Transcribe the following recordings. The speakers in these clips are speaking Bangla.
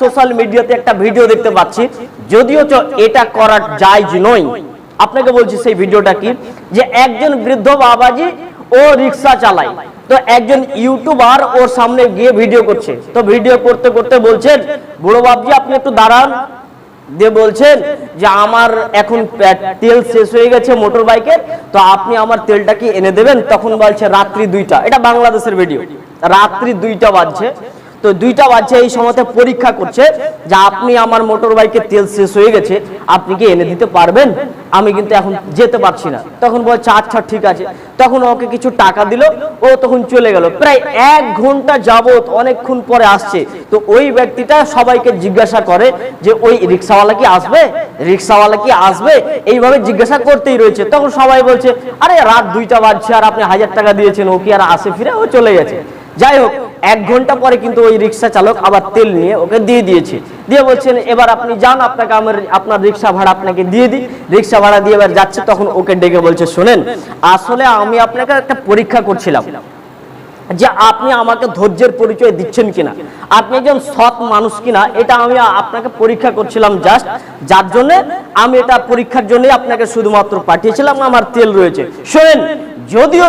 সোশ্যাল মিডিয়াতে একটা ভিডিও দেখতে পাচ্ছি। যদিও এটা করা জায়জ নয় আপনাকে বলছি সেই ভিডিওটা কি? যে একজন বৃদ্ধ বাবাজি ও রিক্সা চালায়। তো একজন ইউটিউবার ওর সামনে গিয়ে ভিডিও করছে। তো ভিডিও করতে করতে বলছেন, বুড়ো বাবজি আপনি একটু দাঁড়ান। দিয়ে বলছেন যে, আমার এখন তেল শেষ হয়ে গেছে মোটর বাইকের তো আপনি আমার তেলটা কি এনে দেবেন? তখন বলছে, রাত্রি দুইটা। এটা বাংলাদেশের ভিডিও। রাত্রি দুইটা বাজছে। তো দুইটা বাজছে এই সময়তে পরীক্ষা করছে যে আপনি আমার মোটর বাইকের তেল শেষ হয়ে গেছে, আপনি কি এনে দিতে পারবেন? আমি কিন্তু এখন যেতে পারছি না। তখন বলছে আচ্ছা ঠিক আছে। তখন ওকে কিছু টাকা দিল, ও তখন চলে গেল। প্রায় এক ঘণ্টা যাবত অনেকক্ষণ পরে আসছে। তো ওই ব্যক্তিটা সবাইকে জিজ্ঞাসা করে যে, ওই রিক্সাওয়ালা কি আসবে? রিক্সাওয়ালা কি আসবে? এইভাবে জিজ্ঞাসা করতেই রয়েছে। তখন সবাই বলছে, আরে, রাত দুইটা বাজছে আর আপনি হাজার টাকা দিয়েছেন, ও কি আর আসে ফিরে? ও চলে গেছে। যাই হোক এক ঘণ্টা পরে কিন্তু ওই রিক্সা চালক আবার তেল নিয়ে ওকে দিয়ে দিয়েছে। দিয়ে বলছেন, এবার আপনি যান, আপনাকে আমার, আপনার রিক্সা ভাড়া আপনাকে দিয়ে দিই। রিক্সা ভাড়া দিয়ে এবার যাচ্ছে, তখন ওকে ডেকে বলছে, শোনেন, আসলে আমি আপনাকে একটা পরীক্ষা করছিলাম যে আপনি আমাকে ধৈর্যের পরিচয় দিচ্ছেন কিনা। আপনি একজন সৎ মানুষ কিনা, এটা আমি আপনাকে পরীক্ষা করছিলাম জাস্ট যার জন্য আমি এটা পরীক্ষার জন্য আপনাকে শুধুমাত্র পাঠিয়েছিলাম, আমার তেল রয়েছে। শোনেন, যদিও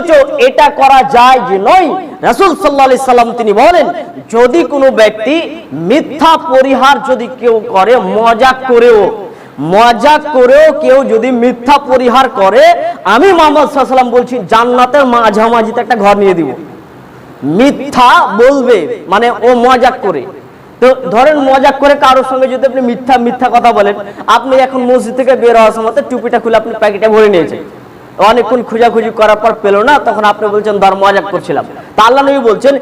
এটা করা যায় যে নয় রাসূল সাল্লা সাল্লাম তিনি বলেন, যদি কোনো ব্যক্তি মিথ্যা পরিহার যদি কেউ করে, মজাক করেও মজাক করেও কেউ যদি মিথ্যা পরিহার করে, আমি মোহাম্মদ সাল্লাম বলছি, জান্নাতের মাঝামাঝিতে একটা ঘর নিয়ে দিব। মিথ্যা বলবে মানে ও মজাক করে। তো ধরেন মজাক করে কারোর সঙ্গে যদি আপনি মিথ্যা মিথ্যা কথা বলেন, আপনি এখন মসজিদ থেকে বের হওয়ার সময় টুপিটা খুলে আপনি প্যাকেটে ভরে নিয়েছেন। অনেকক্ষণ খোঁজাখুঁজি করার পর পেল না, তখন আপনি বলছেন ধর মজাক করছিলাম। তা নবী বলছেন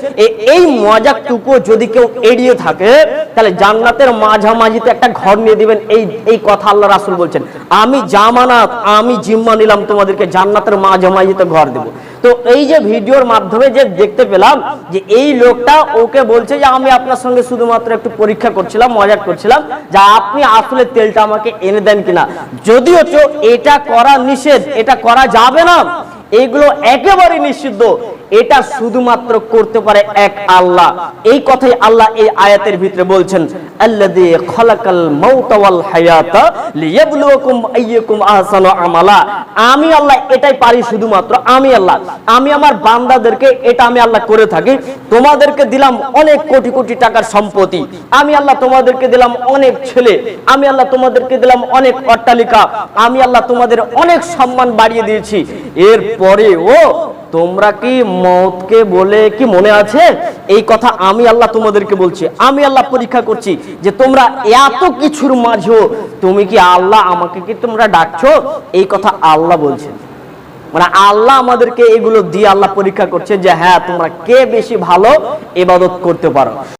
এই মজাকটুকু যদি কেউ এড়িয়ে থাকে, তাহলে জান্নাতের মাঝামাঝিতে একটা ঘর নিয়ে দিবেন। এই এই কথা আল্লাহ রাসুল বলছেন। আমি জামানাত, আমি জিম্মা নিলাম, তোমাদেরকে জান্নাতের মাঝামাঝিতে ঘর দেবো। তো এই যে ভিডিওর মাধ্যমে যে দেখতে পেলাম যে এই লোকটা ওকে বলছে যে, আমি আপনার সঙ্গে শুধুমাত্র একটু পরীক্ষা করছিলাম মজা করছিলাম, যে আপনি আসলে তেলটা আমাকে এনে দেন কিনা। যদিও এটা করা নিষেধ, এটা করা যাবে না। এইগুলো একেবারে নিষিদ্ধ। এটা শুধুমাত্র করতে পারে এক আল্লাহ। এই কথাই আল্লাহ এই আয়াতের ভিতরে বলছেন আমালা। আমি আল্লাহ এটাই পারি শুধুমাত্র, আমি আল্লাহ। আমি আমার বান্দাদেরকে এটা আমি আল্লাহ করে থাকি। তোমাদেরকে দিলাম অনেক কোটি কোটি টাকার সম্পত্তি। আমি আল্লাহ তোমাদেরকে দিলাম অনেক ছেলে। আমি আল্লাহ তোমাদেরকে দিলাম অনেক অট্টালিকা। আমি আল্লাহ তোমাদের অনেক সম্মান বাড়িয়ে দিয়েছি। এরপরেও তোমরা কি মতকে বলে কি মনে আছে? এই কথা আমি আল্লাহ তোমাদেরকে বলছি। আমি আল্লাহ পরীক্ষা করছি যে তোমরা এত কিছুর মাঝেও তুমি কি আল্লাহ আমাকে কি তোমরা ডাকছো? এই কথা আল্লাহ বলছে মানে আল্লাহ আমাদেরকে এগুলো দিয়ে আল্লাহ পরীক্ষা করছে যে হ্যাঁ তোমরা কে বেশি ভালো এবাদত করতে পারো?